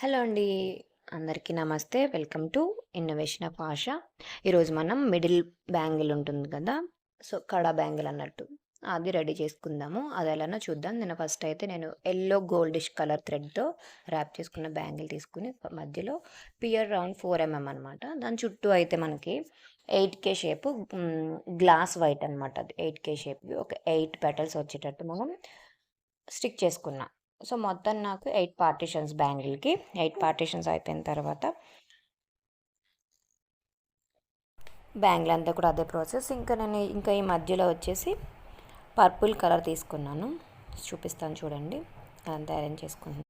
Hello అండి. అందరికీ నమస్తే. Welcome to innovation of Asha. ఈరోజు మనం మిడిల్ బ్యాంగిల్ ఉంటుంది కదా. సో కడా బ్యాంగిల్ అన్నట్టు. అది రెడీ చేసుకుందాము. అది ఎలానో చూద్దాం. నేను ఫస్ట్ అయితే నేను ఎల్లో గోల్డిష్ కలర్ థ్రెడ్తో ర్యాప్ చేసుకున్న బ్యాంగిల్ తీసుకుని మధ్యలో పియర్ రౌండ్ ఫోర్ ఎంఎం అనమాట దాని చుట్టూ అయితే మనకి eight K shape glass white అనమాట అది. ఎయిట్ కే షేప్ ఒక ఎయిట్ పెటల్స్ వచ్చేటట్టు మనం స్టిక్ చేసుకున్నాం. సో మొత్తం నాకు ఎయిట్ పార్టీషన్స్ బ్యాంగిల్కి. ఎయిట్ పార్టీషన్స్ అయిపోయిన తర్వాత బ్యాంగిల్ అంతా కూడా అదే ప్రాసెస్. ఇంకా నేను ఇంకా ఈ మధ్యలో వచ్చేసి పర్పుల్ కలర్ తీసుకున్నాను. చూపిస్తాను చూడండి. అదంతా అరేంజ్ చేసుకున్నాను.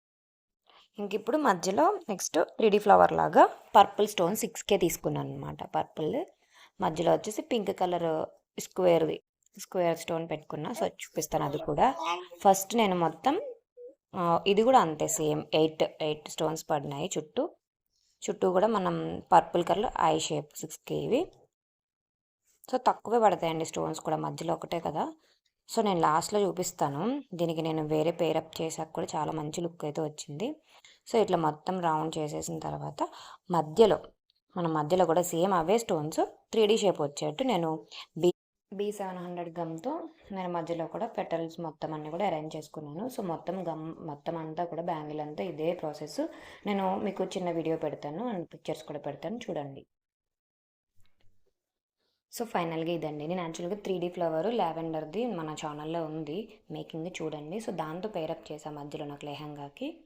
ఇంక ఇప్పుడు మధ్యలో నెక్స్ట్ త్రీడీ ఫ్లవర్ లాగా పర్పుల్ స్టోన్ సిక్స్ కే తీసుకున్నాను అనమాట పర్పుల్. మధ్యలో వచ్చేసి పింక్ కలర్ స్క్వేర్ది స్క్వేర్ స్టోన్ పెట్టుకున్నా. సో చూపిస్తాను అది కూడా. ఫస్ట్ నేను మొత్తం ఇది కూడా అంతే సేమ్. ఎయిట్ ఎయిట్ స్టోన్స్ పడినాయి చుట్టూ. చుట్టూ కూడా మనం purple colour I shape six KV. So తక్కువే పడతాయండి స్టోన్స్ కూడా మధ్యలో ఒకటే కదా. సో నేను లాస్ట్లో చూపిస్తాను. దీనికి నేను వేరే పేరప్ చేసాక కూడా చాలా మంచి లుక్ అయితే వచ్చింది. సో ఇట్లా మొత్తం రౌండ్ చేసేసిన తర్వాత మధ్యలో మన మధ్యలో కూడా సేమ్ అవే స్టోన్స్ త్రీ షేప్ వచ్చేట్టు నేను బీ బీ సెవెన్ హండ్రెడ్ గమ్తో నేను మధ్యలో కూడా పెటల్స్ మొత్తం అన్నీ కూడా అరేంజ్ చేసుకున్నాను. సో మొత్తం గమ్ మొత్తం అంతా కూడా బ్యాంగిల్ అంతా ఇదే ప్రాసెస్ నేను మీకు చిన్న వీడియో పెడతాను అండ్ పిక్చర్స్ కూడా పెడతాను. చూడండి. సో ఫైనల్గా ఇదండి. నేను యాక్చువల్గా త్రీ డీ ఫ్లవర్ లావెండర్ది మన ఛానల్లో ఉంది. మేకింగ్ చూడండి. సో దాంతో పేరప్ చేసా మధ్యలో నాకు లెహంగాకి.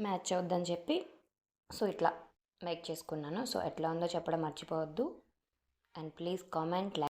మ్యాచ్ అవుద్దని చెప్పి. సో ఇట్లా మేక్ చేసుకున్నాను. సో ఎట్లా ఉందో చెప్పడం మర్చిపోవద్దు. And please comment like